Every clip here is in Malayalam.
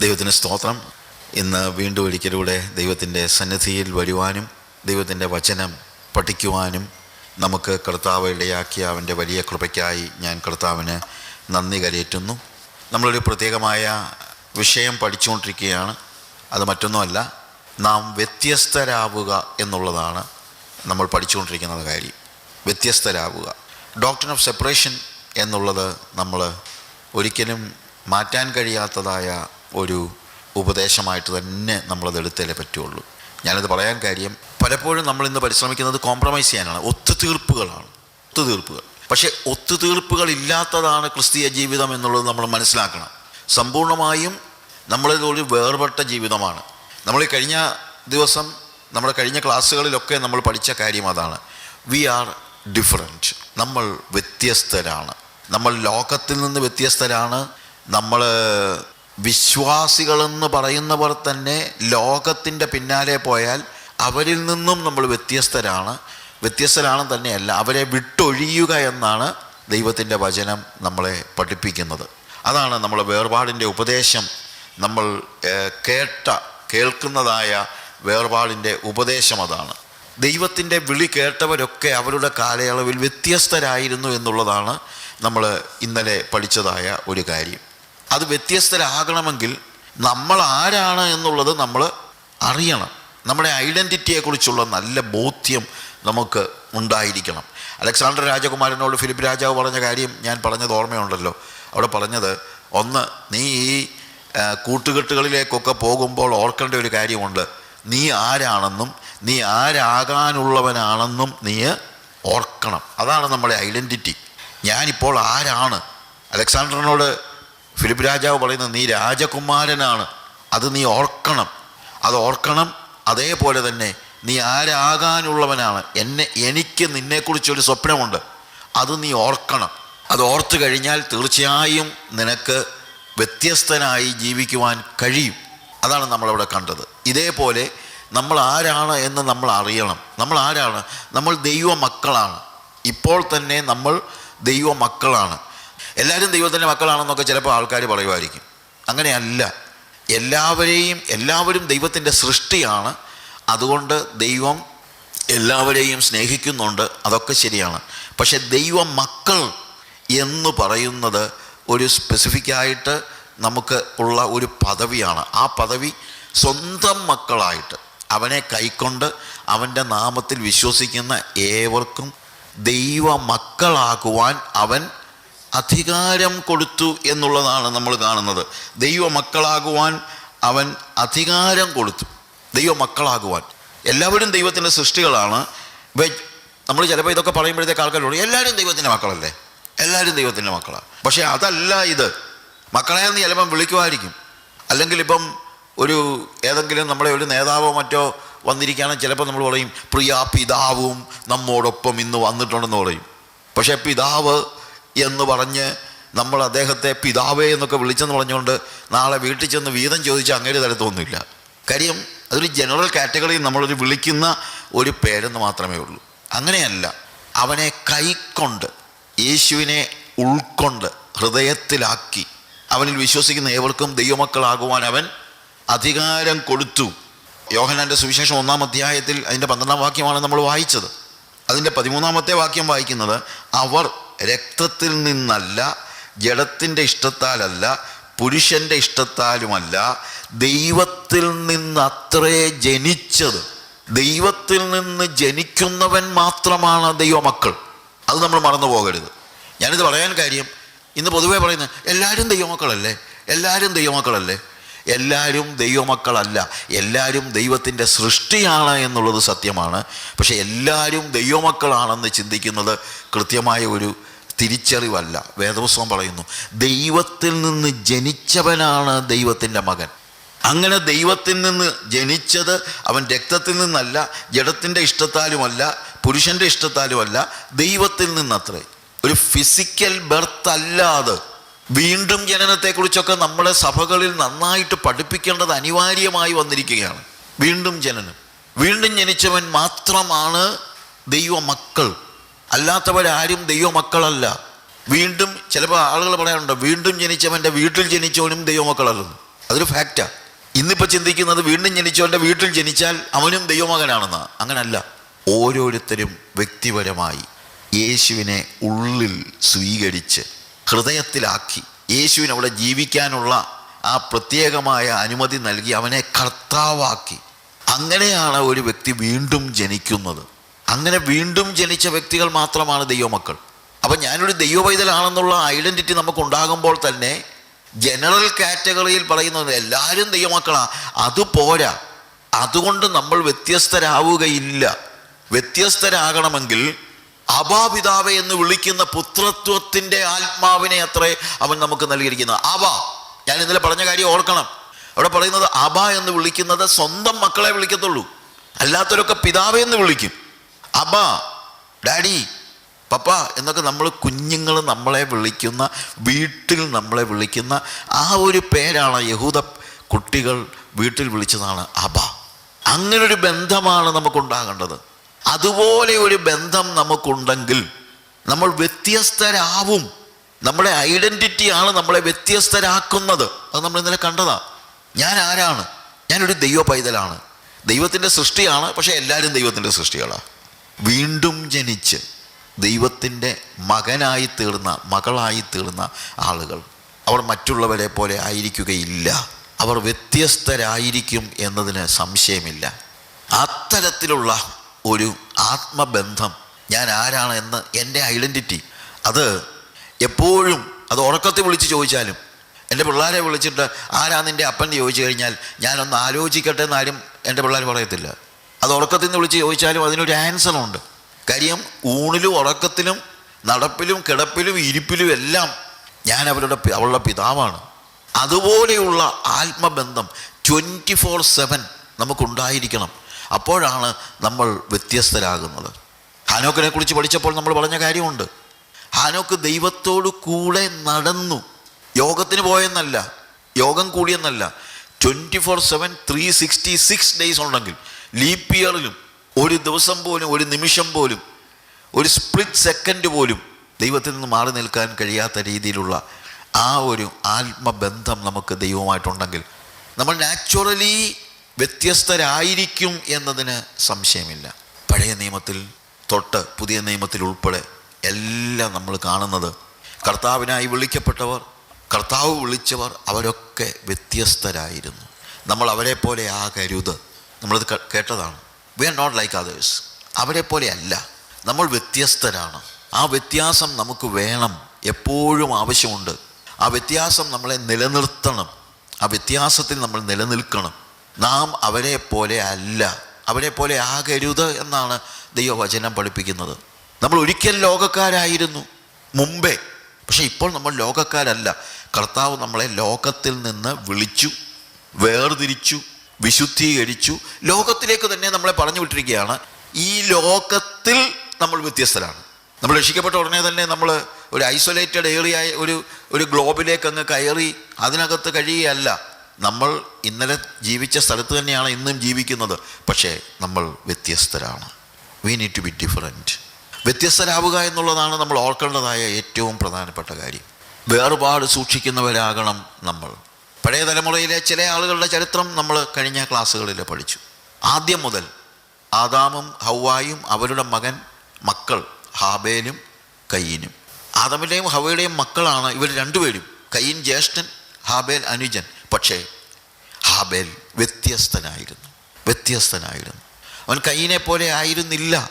ദൈവത്തിന് സ്തോത്രം. ഇന്ന് വീണ്ടും ഒരിക്കലൂടെ ദൈവത്തിന്റെ സന്നിധിയിൽ വരുവാനും ദൈവത്തിന്റെ വചനം പഠിക്കുവാനും നമുക്ക് കർത്താവ് ഇടയാക്കിയ അവന്റെ വലിയ കൃപയ്ക്കായി ഞാൻ കർത്താവിന് നന്ദി കരയേറ്റുന്നു. നമ്മളൊരു പ്രത്യേകമായ വിഷയം പഠിച്ചുകൊണ്ടിരിക്കുകയാണ്. അത് മറ്റൊന്നുമല്ല നാം വ്യത്യസ്തരാവുക എന്നുള്ളതാണ് നമ്മൾ പഠിച്ചുകൊണ്ടിരിക്കുന്ന കാര്യം. വ്യത്യസ്തരാവുക. ഡോക്ടർ ഓഫ് സെപ്പറേഷൻ എന്നുള്ളത് നമ്മൾ ഒരിക്കലും മാറ്റാൻ കഴിയാത്തതായ ഒരു ഉപദേശമായിട്ട് തന്നെ നമ്മളത് എടുത്തേലേ പറ്റുള്ളൂ. ഞാനത് പറയാൻ കാര്യം പലപ്പോഴും നമ്മൾ ഇന്ന് പരിശ്രമിക്കുന്നത് കോംപ്രമൈസ് ചെയ്യാനാണ്. ഒത്തുതീർപ്പുകളാണ്. ഒത്തുതീർപ്പുകൾ. പക്ഷേ ഒത്തുതീർപ്പുകൾ ഇല്ലാത്തതാണ് ക്രിസ്തീയ ജീവിതം എന്നുള്ളത് നമ്മൾ മനസ്സിലാക്കണം. സമ്പൂർണമായും നമ്മളിത് ഒരു വേർപെട്ട ജീവിതമാണ്. നമ്മൾ ഈ കഴിഞ്ഞ ദിവസം നമ്മുടെ കഴിഞ്ഞ ക്ലാസ്സുകളിലൊക്കെ നമ്മൾ പഠിച്ച കാര്യം അതാണ്. വി ആർ ഡിഫറന്റ് നമ്മൾ വ്യത്യസ്തരാണ്. നമ്മൾ ലോകത്തിൽ നിന്ന് വ്യത്യസ്തരാണ്. നമ്മൾ വിശ്വാസികളെന്ന് പറയുന്നവർ തന്നെ ലോകത്തിന്റെ പിന്നാലെ പോയാൽ അവരിൽ നിന്നും നമ്മൾ വ്യത്യസ്തരാണ്. വ്യത്യസ്തരാണ് തന്നെയല്ല അവരെ വിട്ടൊഴിയുക എന്നാണ് ദൈവത്തിന്റെ വചനം നമ്മളെ പഠിപ്പിക്കുന്നത്. അതാണ് നമ്മൾ വേർപാടിന്റെ ഉപദേശം. നമ്മൾ കേട്ട കേൾക്കുന്നതായ വേർപാടിന്റെ ഉപദേശം അതാണ്. ദൈവത്തിന്റെ വിളി കേട്ടവരൊക്കെ അവരുടെ കാലയളവിൽ വ്യത്യസ്തരായിരുന്നു എന്നുള്ളതാണ് നമ്മൾ ഇന്നലെ പഠിച്ചതായ ഒരു കാര്യം. അത് വ്യത്യസ്തരാകണമെങ്കിൽ നമ്മൾ ആരാണ് എന്നുള്ളത് നമ്മൾ അറിയണം. നമ്മുടെ ഐഡന്റിറ്റിയെക്കുറിച്ചുള്ള നല്ല ബോധ്യം നമുക്ക് ഉണ്ടായിരിക്കണം. അലക്സാണ്ടർ രാജകുമാരനോട് ഫിലിപ്പ് രാജാവ് പറഞ്ഞ കാര്യം ഞാൻ പറഞ്ഞത് ഓർമ്മയുണ്ടല്ലോ. അവിടെ പറഞ്ഞത് ഒന്ന് നീ ഈ കൂട്ടുകെട്ടുകളിലേക്കൊക്കെ പോകുമ്പോൾ ഓർക്കേണ്ട ഒരു കാര്യമുണ്ട്. നീ ആരാണെന്നും നീ ആരാകാനുള്ളവനാണെന്നും നീ ഓർക്കണം. അതാണ് നമ്മുടെ ഐഡന്റിറ്റി ഞാനിപ്പോൾ ആരാണ്? അലക്സാണ്ടറിനോട് ഫിലിപ്പ് രാജാവ് പറയുന്നത് നീ രാജകുമാരനാണ്. അത് നീ ഓർക്കണം. അത് ഓർക്കണം. അതേപോലെ തന്നെ നീ ആരാകാനുള്ളവനാണ്. എന്നെ എനിക്ക് നിന്നെക്കുറിച്ചൊരു സ്വപ്നമുണ്ട്. അത് നീ ഓർക്കണം. അത് ഓർത്തു കഴിഞ്ഞാൽ തീർച്ചയായും നിനക്ക് വ്യത്യസ്തനായി ജീവിക്കുവാൻ കഴിയും. അതാണ് നമ്മളവിടെ കണ്ടത്. ഇതേപോലെ നമ്മൾ ആരാണ് എന്ന് നമ്മൾ അറിയണം. നമ്മൾ ആരാണ്? നമ്മൾ ദൈവ മക്കളാണ് ഇപ്പോൾ തന്നെ നമ്മൾ ദൈവ മക്കളാണ് എല്ലാവരും ദൈവത്തിന്റെ മക്കളാണെന്നൊക്കെ ചിലപ്പോൾ ആൾക്കാർ പറയുമായിരിക്കും. അങ്ങനെയല്ല. എല്ലാവരെയും എല്ലാവരും ദൈവത്തിന്റെ സൃഷ്ടിയാണ്. അതുകൊണ്ട് ദൈവം എല്ലാവരെയും സ്നേഹിക്കുന്നുണ്ട്. അതൊക്കെ ശരിയാണ്. പക്ഷേ ദൈവ മക്കൾ എന്ന് പറയുന്നത് ഒരു സ്പെസിഫിക്കായിട്ട് നമുക്ക് ഉള്ള ഒരു പദവിയാണ്. ആ പദവി സ്വന്തം മക്കളായിട്ട് അവനെ കൈക്കൊണ്ട് അവന്റെ നാമത്തിൽ വിശ്വസിക്കുന്ന ഏവർക്കും ദൈവ മക്കളാകുവാൻ അവൻ അധികാരം കൊടുത്തു എന്നുള്ളതാണ് നമ്മൾ കാണുന്നത്. ദൈവമക്കളാകുവാൻ അവൻ അധികാരം കൊടുത്തു. ദൈവമക്കളാകുവാൻ. എല്ലാവരും ദൈവത്തിന്റെ സൃഷ്ടികളാണ്. നമ്മൾ ചിലപ്പോൾ ഇതൊക്കെ പറയുമ്പോഴത്തേക്ക് ആൾക്കാരോട് എല്ലാവരും ദൈവത്തിന്റെ മക്കളല്ലേ? എല്ലാവരും ദൈവത്തിന്റെ മക്കളാണ് പക്ഷേ അതല്ല ഇത്. മക്കളെ എന്ന് ചിലപ്പം വിളിക്കുമായിരിക്കും. അല്ലെങ്കിൽ ഇപ്പം ഒരു ഏതെങ്കിലും നമ്മുടെ ഒരു നേതാവോ മറ്റോ വന്നിരിക്കുകയാണെങ്കിൽ ചിലപ്പോൾ നമ്മൾ പറയും പ്രിയ പിതാവും നമ്മോടൊപ്പം ഇന്ന് വന്നിട്ടുണ്ടെന്ന് പറയും. പക്ഷേ പിതാവ് എന്ന് പറഞ്ഞ് നമ്മൾ അദ്ദേഹത്തെ പിതാവേ എന്നൊക്കെ വിളിച്ചെന്ന് പറഞ്ഞുകൊണ്ട് നാളെ വീട്ടിൽ ചെന്ന് വീതം ചോദിച്ച് അങ്ങേര് തരത്തൊന്നുമില്ല കാര്യം അതൊരു ജനറൽ കാറ്റഗറിയിൽ നമ്മളൊരു വിളിക്കുന്ന ഒരു പേരെന്ന് മാത്രമേ ഉള്ളൂ. അങ്ങനെയല്ല. അവനെ കൈക്കൊണ്ട് യേശുവിനെ ഉൾക്കൊണ്ട് ഹൃദയത്തിലാക്കി അവനിൽ വിശ്വസിക്കുന്ന ഏവർക്കും ദൈവമക്കളാകുവാൻ അവൻ അധികാരം കൊടുത്തു. യോഹനാന്റെ സുവിശേഷം ഒന്നാം അധ്യായത്തിൽ അതിന്റെ പന്ത്രണ്ടാം വാക്യമാണ് നമ്മൾ വായിച്ചത്. അതിന്റെ പതിമൂന്നാമത്തെ വാക്യം വായിക്കുന്നത് അവർ രക്തത്തിൽ നിന്നല്ല ജഡത്തിന്റെ ഇഷ്ടത്താലല്ല പുരുഷന്റെ ഇഷ്ടത്താലുമല്ല ദൈവത്തിൽ നിന്ന് അത്രേ ജനിച്ചത്. ദൈവത്തിൽ നിന്ന് ജനിക്കുന്നവൻ മാത്രമാണ് ദൈവമക്കൾ. അത് നമ്മൾ മറന്നു പോകരുത്. ഞാനിത് പറയാൻ കാര്യം ഇന്ന് പൊതുവേ പറയുന്നത് എല്ലാവരും ദൈവമക്കളല്ലേ? എല്ലാവരും ദൈവമക്കളല്ലേ? എല്ലാവരും ദൈവമക്കളല്ല. എല്ലാവരും ദൈവത്തിന്റെ സൃഷ്ടിയാണ് എന്നുള്ളത് സത്യമാണ്. പക്ഷേ എല്ലാവരും ദൈവമക്കളാണെന്ന് ചിന്തിക്കുന്നത് കൃത്യമായ ഒരു തിരിച്ചറിവല്ല. വേദപുസ്തകം പറയുന്നു ദൈവത്തിൽ നിന്ന് ജനിച്ചവനാണ് ദൈവത്തിന്റെ മകൻ. അങ്ങനെ ദൈവത്തിൽ നിന്ന് ജനിച്ചത് അവൻ രക്തത്തിൽ നിന്നല്ല ജഡത്തിന്റെ ഇഷ്ടത്താലുമല്ല പുരുഷന്റെ ഇഷ്ടത്താലുമല്ല ദൈവത്തിൽ നിന്നത്രേ. ഒരു ഫിസിക്കൽ ബർത്ത് അല്ലാതെ വീണ്ടും ജനനത്തെക്കുറിച്ചൊക്കെ നമ്മുടെ സഭകളിൽ നന്നായിട്ട് പഠിപ്പിക്കേണ്ടത് അനിവാര്യമായി വന്നിരിക്കുകയാണ്. വീണ്ടും ജനനം. വീണ്ടും ജനിച്ചവൻ മാത്രമാണ് ദൈവമക്കൾ. അല്ലാത്തവരാരും ദൈവമക്കളല്ല. വീണ്ടും ചിലപ്പോൾ ആളുകൾ പറയാറുണ്ട് വീണ്ടും ജനിച്ചവന്റെ വീട്ടിൽ ജനിച്ചവനും ദൈവമക്കളല്ലെന്ന് അതൊരു ഫാക്റ്റാണ് ഇന്നിപ്പോൾ ചിന്തിക്കുന്നത് വീണ്ടും ജനിച്ചവന്റെ വീട്ടിൽ ജനിച്ചാൽ അവനും ദൈവമകനാണെന്ന്. അങ്ങനല്ല. ഓരോരുത്തരും വ്യക്തിപരമായി യേശുവിനെ ഉള്ളിൽ സ്വീകരിച്ച് ഹൃദയത്തിലാക്കി യേശുവിന് അവിടെ ജീവിക്കാനുള്ള ആ പ്രത്യേകമായ അനുമതി നൽകി അവനെ കർത്താവാക്കി. അങ്ങനെയാണ് ഒരു വ്യക്തി വീണ്ടും ജനിക്കുന്നത്. അങ്ങനെ വീണ്ടും ജനിച്ച വ്യക്തികൾ മാത്രമാണ് ദൈവമക്കൾ. അപ്പം ഞാനൊരു ദൈവവൈതലാണെന്നുള്ള ഐഡന്റിറ്റി നമുക്ക് ഉണ്ടാകുമ്പോൾ തന്നെ ജനറൽ കാറ്റഗറിയിൽ പറയുന്നത് എല്ലാവരും ദൈവമക്കളാണ് അത് പോരാ. അതുകൊണ്ട് നമ്മൾ വ്യത്യസ്തരാവുകയില്ല. വ്യത്യസ്തരാകണമെങ്കിൽ അബാപിതാവെ എന്ന് വിളിക്കുന്ന പുത്രത്വത്തിന്റെ ആത്മാവിനെ അത്രേ അവൻ നമുക്ക് നൽകിയിരിക്കുന്നത് അബ ഞാൻ ഇന്നലെ പറഞ്ഞ കാര്യം ഓർക്കണം. അവിടെ പറയുന്നത് അബ എന്ന് വിളിക്കുന്നത് സ്വന്തം മക്കളെ വിളിക്കത്തുള്ളൂ. അല്ലാത്തവരൊക്കെ പിതാവെ എന്ന് വിളിക്കും. അബ ഡാഡി പപ്പ എന്നൊക്കെ നമ്മൾ കുഞ്ഞുങ്ങൾ നമ്മളെ വിളിക്കുന്ന വീട്ടിൽ നമ്മളെ വിളിക്കുന്ന ആ ഒരു പേരാണ് യഹൂദ കുട്ടികൾ വീട്ടിൽ വിളിച്ചതാണ് അബ. അങ്ങനൊരു ബന്ധമാണ് നമുക്കുണ്ടാകേണ്ടത്. അതുപോലെ ഒരു ബന്ധം നമുക്കുണ്ടെങ്കിൽ നമ്മൾ വ്യത്യസ്തരാവും. നമ്മുടെ ഐഡന്റിറ്റിയാണ് നമ്മളെ വ്യത്യസ്തരാക്കുന്നത്. അത് നമ്മൾ ഇന്നലെ കണ്ടതാണ് ഞാൻ ആരാണ്? ഞാനൊരു ദൈവ പൈതലാണ് ദൈവത്തിന്റെ സൃഷ്ടിയാണ് പക്ഷേ എല്ലാവരും ദൈവത്തിന്റെ സൃഷ്ടികളാണ് വീണ്ടും ജനിച്ച് ദൈവത്തിന്റെ മകനായി തീർന്ന മകളായി തീർന്ന ആളുകൾ. അവർ മറ്റുള്ളവരെ പോലെ ആയിരിക്കുകയില്ല. അവർ വ്യത്യസ്തരായിരിക്കും എന്നതിന് സംശയമില്ല. അത്തരത്തിലുള്ള ഒരു ആത്മബന്ധം ഞാൻ ആരാണ് എന്ന് എന്റെ ഐഡന്റിറ്റി അത് എപ്പോഴും അത് ഉറക്കത്തിൽ വിളിച്ച് ചോദിച്ചാലും എന്റെ പിള്ളേരെ വിളിച്ചിട്ട് ആരാ നിന്റെ അപ്പൻ ചോദിച്ചു കഴിഞ്ഞാൽ ഞാനൊന്ന് ആലോചിക്കട്ടെ എന്നാരും എന്റെ പിള്ളേർ പറയത്തില്ല. അത് ഉറക്കത്തിൽ നിന്ന് വിളിച്ച് ചോദിച്ചാലും അതിനൊരു ആൻസറുണ്ട്. കാര്യം ഊണിലും ഉറക്കത്തിലും നടപ്പിലും കിടപ്പിലും ഇരിപ്പിലും എല്ലാം ഞാൻ അവരുടെ അവളുടെ പിതാവാണ്. അതുപോലെയുള്ള ആത്മബന്ധം ട്വന്റി ഫോർ സെവൻ നമുക്കുണ്ടായിരിക്കണം. അപ്പോഴാണ് നമ്മൾ വ്യത്യസ്തരാകുന്നത്. ഹാനോക്കിനെ കുറിച്ച് പഠിച്ചപ്പോൾ നമ്മൾ പറഞ്ഞ കാര്യമുണ്ട്. ഹാനോക്ക് ദൈവത്തോട് കൂടെ നടന്നു. യോഗത്തിന് പോയെന്നല്ല യോഗം കൂടിയെന്നല്ല. Twenty four seven three sixty six days ഉണ്ടെങ്കിൽ ലീപ്പ് ഇയറിലും ഒരു ദിവസം പോലും ഒരു നിമിഷം പോലും ഒരു സ്പ്ലിറ്റ് സെക്കൻഡ് പോലും ദൈവത്തിൽ നിന്ന് മാറി നിൽക്കാൻ കഴിയാത്ത രീതിയിലുള്ള ആ ഒരു ആത്മബന്ധം നമുക്ക് ദൈവമായിട്ടുണ്ടെങ്കിൽ നമ്മൾ നാച്ചുറലി വ്യത്യസ്തരായിരിക്കും എന്നതിന് സംശയമില്ല. പഴയ നിയമത്തിൽ തൊട്ട് പുതിയ നിയമത്തിൽ ഉൾപ്പെടെ എല്ലാം നമ്മൾ കാണുന്നത് കർത്താവിനായി വിളിക്കപ്പെട്ടവർ കർത്താവ് വിളിച്ചവർ അവരൊക്കെ വ്യത്യസ്തരായിരുന്നു. നമ്മൾ അവരെ പോലെ ആകരുത്. നമ്മളത് കേട്ടതാണ്. We are not like others അവരെ പോലെയല്ല. നമ്മൾ വ്യത്യസ്തരാണ്. ആ വ്യത്യാസം നമുക്ക് വേണം. എപ്പോഴും ആവശ്യമുണ്ട്. ആ വ്യത്യാസം നമ്മളെ നിലനിർത്തണം. ആ വ്യത്യാസത്തിൽ നമ്മൾ നിലനിൽക്കണം. നാം അവരെ പോലെ അല്ല. അവരെ പോലെ ആകരുത് എന്നാണ് ദൈവവചനം പഠിപ്പിക്കുന്നത്. നമ്മൾ ഒരിക്കൽ ലോകക്കാരായിരുന്നു. മുമ്പേ. പക്ഷെ ഇപ്പോൾ നമ്മൾ ലോകക്കാരല്ല. കർത്താവ് നമ്മളെ ലോകത്തിൽ നിന്ന് വിളിച്ചു വേർതിരിച്ചു വിശുദ്ധീകരിച്ചു. ലോകത്തിലേക്ക് തന്നെ നമ്മളെ പറഞ്ഞു വിട്ടിരിക്കുകയാണ്. ഈ ലോകത്തിൽ നമ്മൾ വ്യത്യസ്തരാണ്. നമ്മൾ രക്ഷിക്കപ്പെട്ട ഉടനെ തന്നെ നമ്മൾ ഒരു ഐസൊലേറ്റഡ് ഏറിയ ഒരു ഒരു ഗ്ലോബിലേക്ക് അങ്ങ് കയറി അതിനകത്ത് കഴിയുകയല്ല. നമ്മൾ ഇന്നലെ ജീവിച്ച സ്ഥലത്ത് തന്നെയാണ് ഇന്നും ജീവിക്കുന്നത്. പക്ഷേ നമ്മൾ വ്യത്യസ്തരാണ്. We need to be different വ്യത്യസ്തരാവുക എന്നുള്ളതാണ് നമ്മൾ ഓർക്കേണ്ടതായ ഏറ്റവും പ്രധാനപ്പെട്ട കാര്യം. വേർപാട് സൂക്ഷിക്കുന്നവരാകണം നമ്മൾ. പഴയ തലമുറയിലെ ചില ആളുകളുടെ ചരിത്രം നമ്മൾ കഴിഞ്ഞ ക്ലാസ്സുകളിൽ പഠിച്ചു. ആദ്യം മുതൽ ആദാമും ഹൗവായും അവരുടെ മകൻ മക്കൾ ഹാബേലും കയ്യനും ആദമിന്റെയും ഹവയുടെയും മക്കളാണ് ഇവർ രണ്ടുപേരും. കയ്യൻ ജ്യേഷ്ഠൻ ഹാബേൽ അനുജൻ. പക്ഷേ ഹാബേൽ വ്യത്യസ്തനായിരുന്നു. വ്യത്യസ്തനായിരുന്നു. അവൻ കയ്യനെ പോലെ ആയിരുന്നില്ല.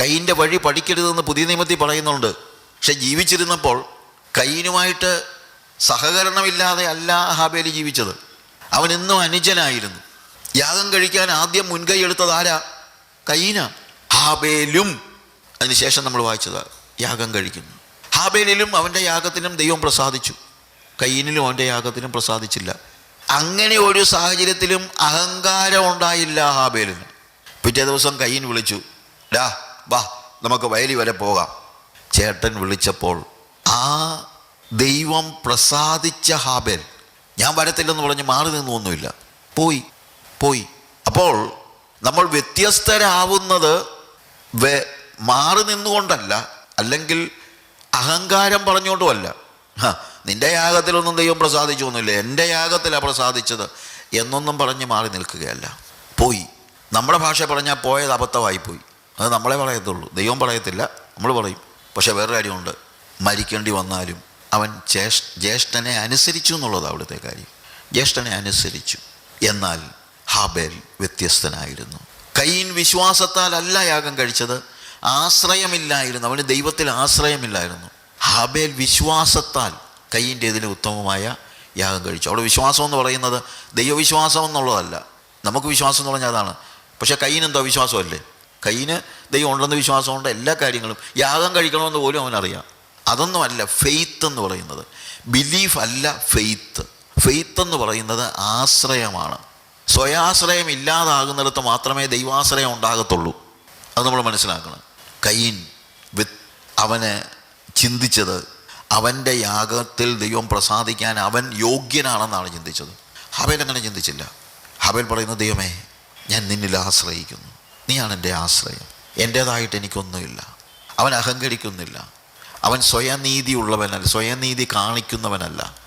കയ്യിന്റെ വഴി പഠിക്കരുതെന്ന് പുതിയ നിയമത്തിൽ പറയുന്നുണ്ട്. പക്ഷെ ജീവിച്ചിരുന്നപ്പോൾ കയ്യനുമായിട്ട് സഹകരണമില്ലാതെ അല്ല ഹാബേലി ജീവിച്ചത്. അവൻ എന്നും അനുജനായിരുന്നു. യാഗം കഴിക്കാൻ ആദ്യം മുൻകൈ എടുത്തത് ആരാ? കയ്യന ഹാബേലും അതിനുശേഷം നമ്മൾ വായിച്ചത് യാഗം കഴിക്കുന്നു. ഹാബേലിലും അവന്റെ യാഗത്തിനും ദൈവം പ്രസാദിച്ചു. കയ്യനിലും അവന്റെ യാഗത്തിനും പ്രസാദിച്ചില്ല. അങ്ങനെ ഒരു സാഹചര്യത്തിലും അഹങ്കാരം ഉണ്ടായില്ല ഹാബേലിന് പിറ്റേ ദിവസം കയ്യൻ വിളിച്ചു ഡാ വാ നമുക്ക് വയലി വരെ പോകാം. ചേട്ടൻ വിളിച്ചപ്പോൾ ആ ദൈവം പ്രസാദിച്ച ഹാബേൽ. ഞാൻ വരത്തില്ലെന്ന് പറഞ്ഞ് മാറി നിന്നൊന്നുമില്ല പോയി പോയി. അപ്പോൾ നമ്മൾ വ്യത്യസ്തരാവുന്നത് മാറി നിന്നുകൊണ്ടല്ല അല്ലെങ്കിൽ അഹങ്കാരം പറഞ്ഞുകൊണ്ടുമല്ല. നിന്റെ യാഗത്തിലൊന്നും ദൈവം പ്രസാദിച്ചൊന്നുമില്ല. എന്റെ യാഗത്തിലാണ് പ്രസാദിച്ചത് എന്നൊന്നും പറഞ്ഞ് മാറി നിൽക്കുകയല്ല. പോയി. നമ്മുടെ ഭാഷ പറഞ്ഞാൽ പോയത് അബദ്ധമായി പോയി അത് നമ്മളെ പറയത്തുള്ളൂ. ദൈവം പറയത്തില്ല. നമ്മൾ പറയും. പക്ഷേ വേറെ കാര്യമുണ്ട്. മരിക്കേണ്ടി വന്നാലും അവൻ ജ്യേഷ് ജ്യേഷ്ഠനെ അനുസരിച്ചു എന്നുള്ളതാണ് അവിടുത്തെ കാര്യം. ജ്യേഷ്ഠനെ അനുസരിച്ചു. എന്നാൽ ഹാബേൽ വ്യത്യസ്തനായിരുന്നു. കയ്യൻ വിശ്വാസത്താൽ അല്ല യാഗം കഴിച്ചത്. ആശ്രയമില്ലായിരുന്നു. അവന് ദൈവത്തിൽ ആശ്രയമില്ലായിരുന്നു. ഹാബേൽ വിശ്വാസത്താൽ കയ്യിന്റെ ഇതിന് ഉത്തമമായ യാഗം കഴിച്ചു. അവിടെ വിശ്വാസം എന്ന് പറയുന്നത് ദൈവവിശ്വാസം എന്നുള്ളതല്ല. നമുക്ക് വിശ്വാസം എന്ന് പറഞ്ഞാൽ അതാണ്. പക്ഷേ കയ്യിന് എന്തോ വിശ്വാസമല്ലേ? കയ്യിന് ദൈവം ഉണ്ടെന്ന് വിശ്വാസമുണ്ട്. എല്ലാ കാര്യങ്ങളും യാഗം കഴിക്കണമെന്ന് പോലും അവനറിയാം. അതൊന്നുമല്ല ഫെയ്ത്ത് എന്ന് പറയുന്നത്. ബിലീഫ് അല്ല ഫെയ്ത്ത് ഫെയ്ത്ത് എന്ന് പറയുന്നത് ആശ്രയമാണ്. സ്വയാശ്രയം ഇല്ലാതാകുന്നിടത്ത് മാത്രമേ ദൈവാശ്രയം ഉണ്ടാകത്തുള്ളൂ. അത് നമ്മൾ മനസ്സിലാക്കണം. കയ്യൻ അവന് ചിന്തിച്ചത് അവന്റെ യാഗത്തിൽ ദൈവം പ്രസാദിക്കാൻ അവൻ യോഗ്യനാണെന്നാണ് ചിന്തിച്ചത്. ഹബേൽ അങ്ങനെ ചിന്തിച്ചില്ല. ഹബേൽ പറയുന്ന ദൈവമേ ഞാൻ നിന്നിൽ ആശ്രയിക്കുന്നു. നീയാണ് എന്റെ ആശ്രയം. എന്റേതായിട്ട് എനിക്കൊന്നുമില്ല. അവൻ അഹങ്കരിക്കുന്നില്ല. അവൻ സ്വയനീതി ഉള്ളവനല്ല സ്വയനീതി കാണിക്കുന്നവനല്ല.